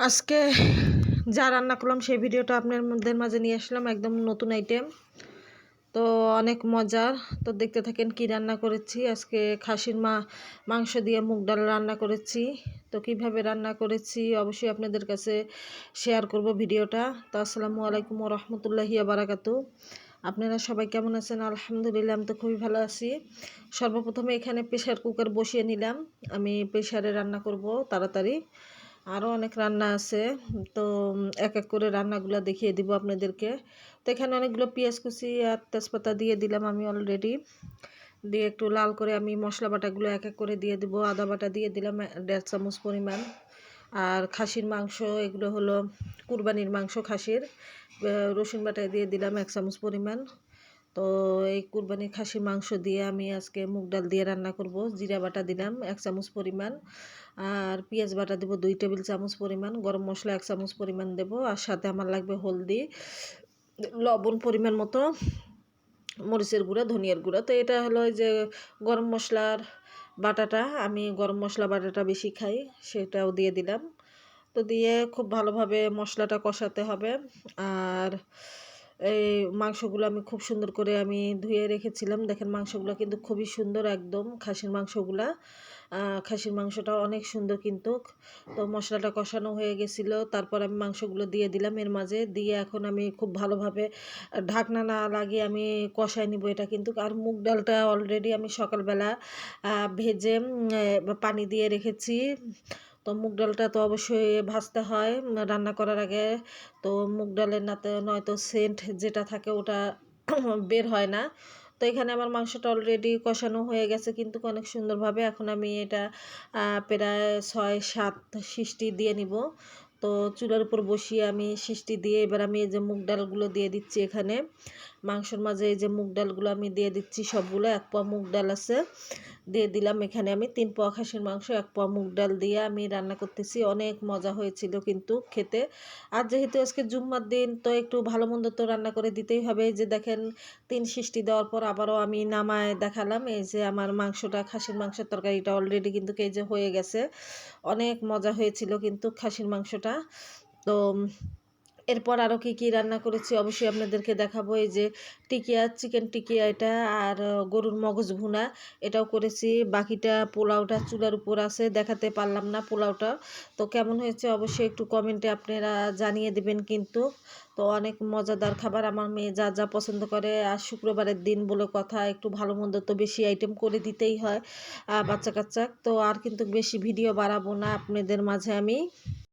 আজকে যা রান্না করলাম সেই ভিডিওটা আপনাদের মাঝে নিয়ে আসলাম, একদম নতুন আইটেম তো অনেক মজার। তো দেখতে থাকেন কি রান্না করেছি। আজকে খাসির মা মাংস দিয়ে মুগ ডাল রান্না করেছি। তো কীভাবে রান্না করেছি অবশ্যই আপনাদের কাছে শেয়ার করব ভিডিওটা। তো আসসালামু আলাইকুম রহমতুল্লাহি বারাকাতু। আপনারা সবাই কেমন আছেন? আলহামদুলিল্লাহ, আমি তো খুবই ভালো আছি। সর্বপ্রথমে এখানে প্রেশার কুকার বসিয়ে নিলাম। আমি প্রেশারে রান্না করব তাড়াতাড়ি। আরও অনেক রান্না আছে। তো এক এক করে রান্নাগুলো দেখিয়ে দিব আপনাদেরকে। তো, এখানে অনেকগুলো পেঁয়াজ কুচি আর তেজপাতা দিয়ে দিলাম আমি অলরেডি দিয়ে একটু লাল করে আমি মশলা বাটাগুলো এক এক করে দিয়ে দিব। আদা বাটা দিয়ে দিলাম দেড় চামচ পরিমাণ। আর খাসির মাংস, এগুলো হলো কুরবানির মাংস, খাসির। রসুন বাটা দিয়ে দিলাম এক চামচ পরিমাণ। তো এই কুরবানির খাসি মাংস দিয়ে আমি আজকে মুগ ডাল দিয়ে রান্না করব। জিরা বাটা দিলাম, এক চামচ পরিমাণ। আর পেঁয়াজ বাটা দেবো দুই টেবিল চামচ পরিমাণ। গরম মশলা এক চামচ পরিমাণ দেব। আর সাথে আমার লাগবে হলদি, লবণ পরিমাণ মতো, মরিচের গুঁড়া, ধনিয়ার গুঁড়া। তো এটা হলো যে গরম মশলার বাটাটা। আমি গরম মশলা বাটাটা বেশি খাই, সেটাও দিয়ে দিলাম। তো দিয়ে খুব ভালোভাবে মশলাটা কষাতে হবে। আর এই মাংসগুলো আমি খুব সুন্দর করে আমি ধুয়ে রেখেছিলাম। দেখেন মাংসগুলো কিন্তু খুবই সুন্দর একদম, খাসির মাংসগুলা। খাসির মাংসটা অনেক সুন্দর কিন্তু। তো মশলাটা কষানো হয়ে গেছিল, তারপর আমি মাংসগুলো দিয়ে দিলাম। এর মাঝে দিয়ে এখন আমি খুব ভালোভাবে ঢাকনা না লাগিয়ে আমি কষাই নিব এটা কিন্তু। আর মুগ ডালটা অলরেডি আমি সকালবেলা ভেজে পানি দিয়ে রেখেছি। তো মুগ ডালটা তো অবশ্যই ভাজতে হয়, রান্না করার আগে। তো মুগ ডালের নাতে নয়তো সেন্ট যেটা থাকে ওটা বের হয় না। তো এখানে আমার মাংসটা অলরেডি কষানো হয়ে গেছে, কিন্তু অনেক সুন্দরভাবে এখন আমি এটা প্রায় ছয় সাত সিষ্টি দিয়ে নিব। তো চুলার উপর বসিয়ে আমি সিষ্টি দিয়ে এবার আমি এই যে মুগ ডালগুলো দিয়ে দিচ্ছি এখানে। মাংসর মাঝে এই যে মুগ ডালগুলো আমি দিয়ে দিচ্ছি সবগুলো, এক পোয়া মুগ ডাল আছে। দিয়ে দিলাম এখানে আমি তিন পোয়া খাসির মাংস, এক পোয়া মুগ ডাল দিয়ে আমি রান্না করতেছি। অনেক মজা হয়েছিল কিন্তু খেতে। আর যেহেতু আজকে জুম্মার দিন, তো একটু ভালো মন্দ তো রান্না করে দিতেই হবে। যে দেখেন, তিন সিষ্টি দেওয়ার পর আবারও আমি নামায় দেখালাম এই যে আমার মাংসটা, খাসির মাংসের তরকারিটা অলরেডি কিন্তু এই যে হয়ে গেছে। অনেক মজা হয়েছিল কিন্তু খাসির মাংসটা তো এরপর আরও কী কী রান্না করেছি? অবশ্যই আপনাদেরকে দেখাবো এই যে টিকিয়া, চিকেন টিকিয়া এটা আর গরুর মগজ ভুনা এটাও করেছি। বাকিটা পোলাওটা চুলার উপর আছে, দেখাতে পারলাম না পোলাওটা। তো, কেমন হয়েছে অবশ্যই একটু কমেন্টে আপনারা জানিয়ে দেবেন কিন্তু। তো, অনেক মজাদার খাবার আমার মেয়ে যা যা পছন্দ করে। আর শুক্রবারের দিন বলে কথা, একটু ভালো মন্দ তো বেশি আইটেম করে দিতেই হয় বাচ্চা কাচ্চা তো, আর কিন্তু বেশি ভিডিও বাড়াবো না আপনাদের মাঝে আমি।